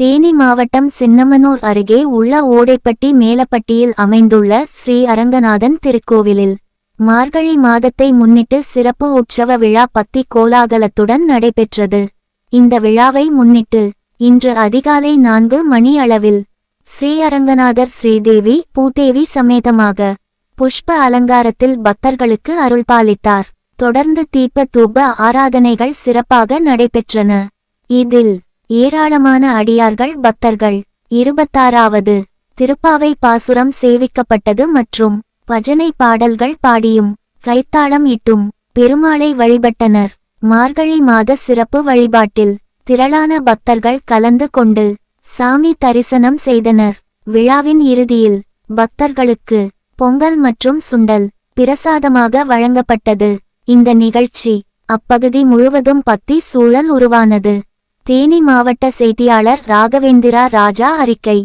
தேனி மாவட்டம் சின்னமனூர் அருகே உள்ள ஓடைப்பட்டி மேலப்பட்டியில் அமைந்துள்ள ஸ்ரீ அரங்கநாதன் திருக்கோவிலில் மார்கழி மாதத்தை முன்னிட்டு சிறப்பு உற்சவ விழா பத்தி கோலாகலத்துடன் நடைபெற்றது. இந்த விழாவை முன்னிட்டு இன்று அதிகாலை நான்கு மணி அளவில் ஸ்ரீ அரங்கநாதர் ஸ்ரீதேவி பூதேவி சமேதமாக புஷ்ப அலங்காரத்தில் பக்தர்களுக்கு அருள்பாலித்தார். தொடர்ந்து தீப தூப ஆராதனைகள் சிறப்பாக நடைபெற்றன. இதில் ஏராளமான அடியார்கள் பக்தர்கள். இருபத்தாறாவது திருப்பாவை பாசுரம் சேவிக்கப்பட்டது மற்றும் பஜனை பாடல்கள் பாடியும் கைத்தாளம் இட்டும் பெருமாளை வழிபட்டனர். மார்கழி மாத சிறப்பு வழிபாட்டில் திரளான பக்தர்கள் கலந்து கொண்டு சாமி தரிசனம் செய்தனர். விழாவின் இறுதியில் பக்தர்களுக்கு பொங்கல் மற்றும் சுண்டல் பிரசாதமாக வழங்கப்பட்டது. இந்த நிகழ்ச்சி அப்பகுதி முழுவதும் பக்தி சூழல் உருவானது. தேனி மாவட்ட செய்தியாளர் ராகவேந்திரா ராஜா அறிக்கை.